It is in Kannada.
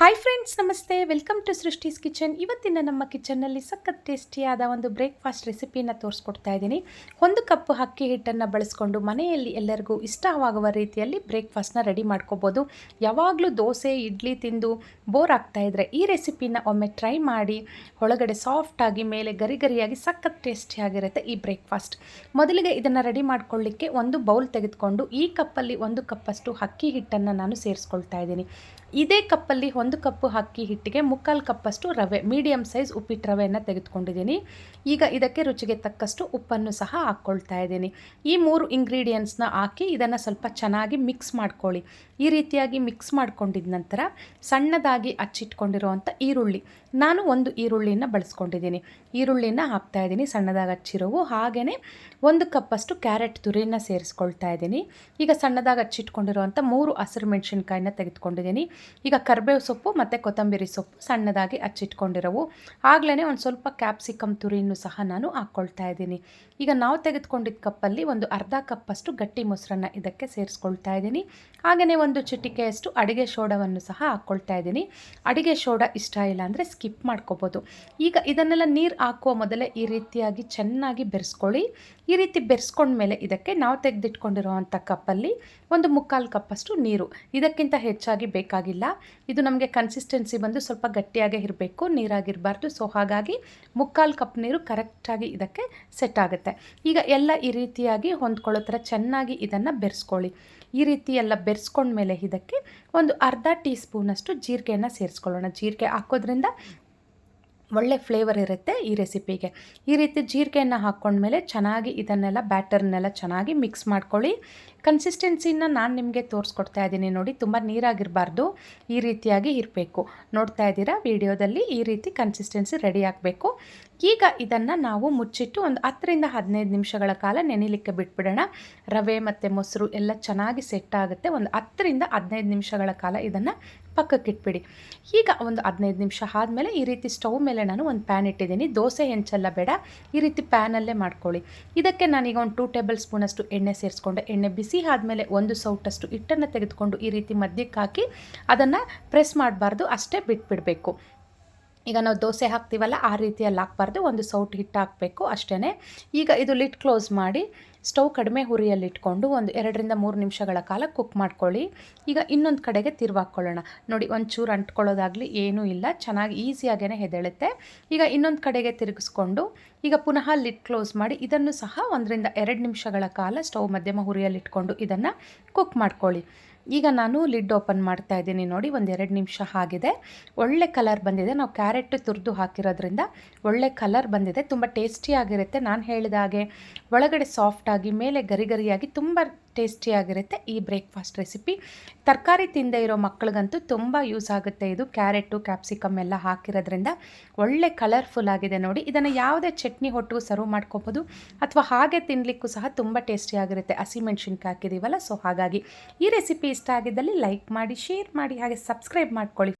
ಹಾಯ್ ಫ್ರೆಂಡ್ಸ್ ನಮಸ್ತೆ. ವೆಲ್ಕಮ್ ಟು ಸೃಷ್ಟಿಸ್ ಕಿಚನ್ ಇವತ್ತಿನ ನಮ್ಮ ಕಿಚನ್ನಲ್ಲಿ ಸಖತ್ ಟೇಸ್ಟಿಯಾದ ಒಂದು ಬ್ರೇಕ್ಫಾಸ್ಟ್ ರೆಸಿಪಿನ ತೋರಿಸ್ಕೊಡ್ತಾ ಇದ್ದೀನಿ. ಒಂದು ಕಪ್ ಅಕ್ಕಿ ಹಿಟ್ಟನ್ನು ಬಳಸ್ಕೊಂಡು ಮನೆಯಲ್ಲಿ ಎಲ್ಲರಿಗೂ ಇಷ್ಟವಾಗುವ ರೀತಿಯಲ್ಲಿ ಬ್ರೇಕ್ಫಾಸ್ಟ್ನ ರೆಡಿ ಮಾಡ್ಕೋಬೋದು. ಯಾವಾಗಲೂ ದೋಸೆ, ಇಡ್ಲಿ ತಿಂದು ಬೋರ್ ಆಗ್ತಾ ಇದ್ದರೆ ಈ ರೆಸಿಪಿನ ಒಮ್ಮೆ ಟ್ರೈ ಮಾಡಿ, ಒಳಗಡೆ ಸಾಫ್ಟಾಗಿ ಮೇಲೆ ಗರಿ ಗರಿಯಾಗಿ ಸಖತ್ ಟೇಸ್ಟಿಯಾಗಿರುತ್ತೆ ಈ ಬ್ರೇಕ್ಫಾಸ್ಟ್ ಮೊದಲಿಗೆ ಇದನ್ನು ರೆಡಿ ಮಾಡ್ಕೊಳ್ಳಿಕ್ಕೆ ಒಂದು ಬೌಲ್ ತೆಗೆದುಕೊಂಡು ಈ ಕಪ್ಪಲ್ಲಿ ಒಂದು ಕಪ್ಪಷ್ಟು ಅಕ್ಕಿ ಹಿಟ್ಟನ್ನು ನಾನು ಸೇರಿಸ್ಕೊಳ್ತಾ ಇದ್ದೀನಿ. ಇದೇ ಕಪ್ಪಲ್ಲಿ ಒಂದು ಕಪ್ಪು ಅಕ್ಕಿ ಹಿಟ್ಟಿಗೆ ಮುಕ್ಕಾಲು ಕಪ್ಪಷ್ಟು ರವೆ ಮೀಡಿಯಮ್ ಸೈಜ್ ಉಪ್ಪಿಟ್ಟು ರವೆಯನ್ನು ತೆಗೆದುಕೊಂಡಿದ್ದೀನಿ. ಈಗ ಇದಕ್ಕೆ ರುಚಿಗೆ ತಕ್ಕಷ್ಟು ಉಪ್ಪನ್ನು ಸಹ ಹಾಕ್ಕೊಳ್ತಾ ಇದ್ದೀನಿ. ಈ ಮೂರು ಇಂಗ್ರೀಡಿಯೆಂಟ್ಸ್ನ ಹಾಕಿ ಇದನ್ನು ಸ್ವಲ್ಪ ಚೆನ್ನಾಗಿ ಮಿಕ್ಸ್ ಮಾಡ್ಕೊಳ್ಳಿ. ಈ ರೀತಿಯಾಗಿ ಮಿಕ್ಸ್ ಮಾಡ್ಕೊಂಡಿದ ನಂತರ ಸಣ್ಣದಾಗಿ ಹಚ್ಚಿಟ್ಕೊಂಡಿರುವಂಥ ಈರುಳ್ಳಿ. ನಾನು ಒಂದು ಈರುಳ್ಳಿನ ಬಳಸ್ಕೊಂಡಿದ್ದೀನಿ. ಈರುಳ್ಳಿನ ಹಾಕ್ತಾ ಇದ್ದೀನಿ. ಸಣ್ಣದಾಗಿ ಹಚ್ಚಿರೋವು ಹಾಗೆಯೇ ಒಂದು ಕಪ್ಪಷ್ಟು ಕ್ಯಾರೆಟ್ ತುರಿಯನ್ನು ಸೇರಿಸ್ಕೊಳ್ತಾ ಇದ್ದೀನಿ. ಈಗ ಸಣ್ಣದಾಗಿ ಹಚ್ಚಿಟ್ಕೊಂಡಿರುವಂಥ ಮೂರು ಹಸಿರು ಮೆಣಸಿನ್ಕಾಯಿನ ತೆಗೆದುಕೊಂಡಿದ್ದೀನಿ. ಈಗ ಕರ್ಬೇವು ಸೊಪ್ಪು ಮತ್ತು ಕೊತ್ತಂಬರಿ ಸೊಪ್ಪು ಸಣ್ಣದಾಗಿ ಹಚ್ಚಿಟ್ಕೊಂಡಿರೋವು ಆಗಲೇ ಒಂದು ಸ್ವಲ್ಪ ಕ್ಯಾಪ್ಸಿಕಮ್ ತುರಿಯನ್ನು ಸಹ ನಾನು ಹಾಕ್ಕೊಳ್ತಾ ಇದ್ದೀನಿ. ಈಗ ನಾವು ತೆಗೆದುಕೊಂಡಿದ್ದ ಕಪ್ಪಲ್ಲಿ ಒಂದು ಅರ್ಧ ಕಪ್ಪಷ್ಟು ಗಟ್ಟಿ ಮೊಸರನ್ನು ಇದಕ್ಕೆ ಸೇರಿಸ್ಕೊಳ್ತಾ ಇದ್ದೀನಿ. ಹಾಗೆಯೇ ಒಂದು ಚಿಟಿಕೆಯಷ್ಟು ಅಡುಗೆ ಸೋಡವನ್ನು ಸಹ ಹಾಕ್ಕೊಳ್ತಾ ಇದ್ದೀನಿ. ಅಡುಗೆ ಶೋಡ ಇಷ್ಟ ಇಲ್ಲ ಅಂದರೆ ಸ್ಕಿಪ್ ಮಾಡ್ಕೋಬೋದು. ಈಗ ಇದನ್ನೆಲ್ಲ ನೀರು ಹಾಕುವ ಮೊದಲೇ ಈ ರೀತಿಯಾಗಿ ಚೆನ್ನಾಗಿ ಬೆರೆಸ್ಕೊಳ್ಳಿ. ಈ ರೀತಿ ಬೆರೆಸ್ಕೊಂಡ್ಮೇಲೆ ಇದಕ್ಕೆ ನಾವು ತೆಗೆದಿಟ್ಕೊಂಡಿರುವಂಥ ಕಪ್ಪಲ್ಲಿ ಒಂದು ಮುಕ್ಕಾಲು ಕಪ್ಪಷ್ಟು ನೀರು. ಇದಕ್ಕಿಂತ ಹೆಚ್ಚಾಗಿ ಬೇಕಾಗಿಲ್ಲ. ಇದು ನಮಗೆ ಕನ್ಸಿಸ್ಟೆನ್ಸಿ ಬಂದು ಸ್ವಲ್ಪ ಗಟ್ಟಿಯಾಗೇ ಇರಬೇಕು, ನೀರಾಗಿರಬಾರ್ದು. ಸೊ ಹಾಗಾಗಿ ಮುಕ್ಕಾಲು ಕಪ್ ನೀರು ಕರೆಕ್ಟಾಗಿ ಇದಕ್ಕೆ ಸೆಟ್ ಆಗುತ್ತೆ. ಈಗ ಎಲ್ಲ ಈ ರೀತಿಯಾಗಿ ಹೊಂದ್ಕೊಳ್ಳೋ ಥರ ಚೆನ್ನಾಗಿ ಇದನ್ನು ಬೆರೆಸ್ಕೊಳ್ಳಿ. ಈ ರೀತಿ ಎಲ್ಲ ಬೆರೆಸ್ಕೊಂಡ್ಮೇಲೆ ಇದಕ್ಕೆ ಒಂದು ಅರ್ಧ ಟೀ ಸ್ಪೂನಷ್ಟು ಜೀರಿಗೆಯನ್ನು ಸೇರಿಸ್ಕೊಳ್ಳೋಣ. ಜೀರಿಗೆ ಹಾಕೋದ್ರಿಂದ ಒಳ್ಳೆ ಫ್ಲೇವರ್ ಇರುತ್ತೆ ಈ ರೆಸಿಪಿಗೆ ಈ ರೀತಿ ಜೀರಿಗೆಯನ್ನು ಹಾಕ್ಕೊಂಡ್ಮೇಲೆ ಚೆನ್ನಾಗಿ ಇದನ್ನೆಲ್ಲ ಬ್ಯಾಟರ್ನೆಲ್ಲ ಚೆನ್ನಾಗಿ ಮಿಕ್ಸ್ ಮಾಡ್ಕೊಳ್ಳಿ. ಕನ್ಸಿಸ್ಟೆನ್ಸಿನ ನಾನು ನಿಮಗೆ ತೋರಿಸ್ಕೊಡ್ತಾ ಇದ್ದೀನಿ ನೋಡಿ, ತುಂಬ ನೀರಾಗಿರಬಾರ್ದು, ಈ ರೀತಿಯಾಗಿ ಇರಬೇಕು. ನೋಡ್ತಾ ಇದ್ದೀರಾ, ವಿಡಿಯೋದಲ್ಲಿ ಈ ರೀತಿ ಕನ್ಸಿಸ್ಟೆನ್ಸಿ ರೆಡಿ ಆಗಬೇಕು. ಈಗ ಇದನ್ನು ನಾವು ಮುಚ್ಚಿಟ್ಟು ಒಂದು ಹತ್ತರಿಂದ ಹದಿನೈದು ನಿಮಿಷಗಳ ಕಾಲ ನೆನಿಲಿಕ್ಕೆ ಬಿಟ್ಬಿಡೋಣ. ರವೆ ಮತ್ತು ಮೊಸರು ಎಲ್ಲ ಚೆನ್ನಾಗಿ ಸೆಟ್ ಆಗುತ್ತೆ. ಒಂದು ಹತ್ತರಿಂದ ಹದಿನೈದು ನಿಮಿಷಗಳ ಕಾಲ ಇದನ್ನು ಪಕ್ಕಕ್ಕೆ ಇಟ್ಬಿಡಿ. ಈಗ ಒಂದು ಹದಿನೈದು ನಿಮಿಷ ಆದಮೇಲೆ ಈ ರೀತಿ ಸ್ಟವ್ ಮೇಲೆ ನಾನು ಒಂದು ಪ್ಯಾನ್ ಇಟ್ಟಿದ್ದೀನಿ. ದೋಸೆ ಹೆಂಚೆಲ್ಲ ಬೇಡ. ಈ ರೀತಿ ಪ್ಯಾನಲ್ಲೇ ಮಾಡ್ಕೊಳ್ಳಿ. ಇದಕ್ಕೆ ನಾನೀಗ ಒಂದು ಟೂ ಟೇಬಲ್ ಸ್ಪೂನಷ್ಟು ಎಣ್ಣೆ ಸೇರಿಸ್ಕೊಂಡೆ. ಎಣ್ಣೆ ಬಿಸಿ ಆದಮೇಲೆ ಒಂದು ಸೌಟಷ್ಟು ಹಿಟ್ಟನ್ನು ತೆಗೆದುಕೊಂಡು ಈ ರೀತಿ ಮಧ್ಯಕ್ಕೆ ಹಾಕಿ ಅದನ್ನು ಪ್ರೆಸ್ ಮಾಡಬಾರ್ದು. ಅಷ್ಟೇ ಬಿಟ್ಬಿಡಬೇಕು. ಈಗ ನಾವು ದೋಸೆ ಹಾಕ್ತೀವಲ್ಲ, ಆ ರೀತಿಯಲ್ಲಿ ಹಾಕ್ಬಾರ್ದು. ಒಂದು ಸೌಟ್ ಹಿಟ್ಟು ಹಾಕಬೇಕು ಅಷ್ಟೇ ಈಗ ಇದು ಲಿಟ್ ಕ್ಲೋಸ್ ಮಾಡಿ, ಸ್ಟವ್ ಕಡಿಮೆ ಹುರಿಯಲ್ಲಿ ಇಟ್ಕೊಂಡು ಒಂದು ಎರಡರಿಂದ ಮೂರು ನಿಮಿಷಗಳ ಕಾಲ ಕುಕ್ ಮಾಡ್ಕೊಳ್ಳಿ. ಈಗ ಇನ್ನೊಂದು ಕಡೆಗೆ ತಿರುವಾಕ್ಕೊಳ್ಳೋಣ ನೋಡಿ, ಒಂಚೂರು ಅಂಟ್ಕೊಳ್ಳೋದಾಗಲಿ ಏನೂ ಇಲ್ಲ. ಚೆನ್ನಾಗಿ ಈಸಿಯಾಗೇ ಹೆದಳುತ್ತೆ. ಈಗ ಇನ್ನೊಂದು ಕಡೆಗೆ ತಿರುಗಿಸ್ಕೊಂಡು, ಈಗ ಪುನಃ ಲಿಟ್ ಕ್ಲೋಸ್ ಮಾಡಿ, ಇದನ್ನು ಸಹ ಒಂದರಿಂದ ಎರಡು ನಿಮಿಷಗಳ ಕಾಲ ಸ್ಟವ್ ಮಧ್ಯಮ ಹುರಿಯಲ್ಲಿ ಇಟ್ಕೊಂಡು ಇದನ್ನು ಕುಕ್ ಮಾಡ್ಕೊಳ್ಳಿ. ಈಗ ನಾನು ಲಿಡ್ ಓಪನ್ ಮಾಡ್ತಾ ಇದ್ದೀನಿ ನೋಡಿ ಒಂದು ಎರಡು ನಿಮಿಷ ಆಗಿದೆ. ಒಳ್ಳೆ ಕಲರ್ ಬಂದಿದೆ. ನಾವು ಕ್ಯಾರೆಟ್ ತುರಿದು ಹಾಕಿರೋದ್ರಿಂದ ಒಳ್ಳೆ ಕಲರ್ ಬಂದಿದೆ. ತುಂಬ ಟೇಸ್ಟಿಯಾಗಿರುತ್ತೆ ನಾನು ಹೇಳಿದ ಹಾಗೆ ಒಳಗಡೆ ಸಾಫ್ಟಾಗಿ ಮೇಲೆ ಗರಿ ಗರಿಯಾಗಿ ತುಂಬ ಟೇಸ್ಟಿಯಾಗಿರುತ್ತೆ ಈ ಬ್ರೇಕ್ಫಾಸ್ಟ್ ರೆಸಿಪಿ. ತರಕಾರಿ ತಿಂದೇ ಇರೋ ಮಕ್ಕಳಿಗಂತೂ ತುಂಬ ಯೂಸ್ ಆಗುತ್ತೆ. ಇದು ಕ್ಯಾರೆಟು, ಕ್ಯಾಪ್ಸಿಕಮ್ ಎಲ್ಲ ಹಾಕಿರೋದ್ರಿಂದ ಒಳ್ಳೆ ಕಲರ್ಫುಲ್ ಆಗಿದೆ ನೋಡಿ. ಇದನ್ನು ಯಾವುದೇ ಚಟ್ನಿ ಹೊಟ್ಟು ಸರ್ವ್ ಮಾಡ್ಕೋಬೋದು. ಅಥವಾ ಹಾಗೆ ತಿನ್ನಲಿಕ್ಕೂ ಸಹ ತುಂಬ ಟೇಸ್ಟಿಯಾಗಿರುತ್ತೆ. ಹಸಿಮೆಣ್ಸಿನ್ಕಾಯಿ ಹಾಕಿದ್ದೀವಲ್ಲ ಸೊ ಹಾಗಾಗಿ ಈ ರೆಸಿಪಿ ಇಷ್ಟ ಆಗಿದ್ದಲ್ಲಿ ಲೈಕ್ ಮಾಡಿ ಶೇರ್ ಮಾಡಿ, ಹಾಗೆ ಸಬ್ಸ್ಕ್ರೈಬ್ ಮಾಡ್ಕೊಳ್ಳಿ.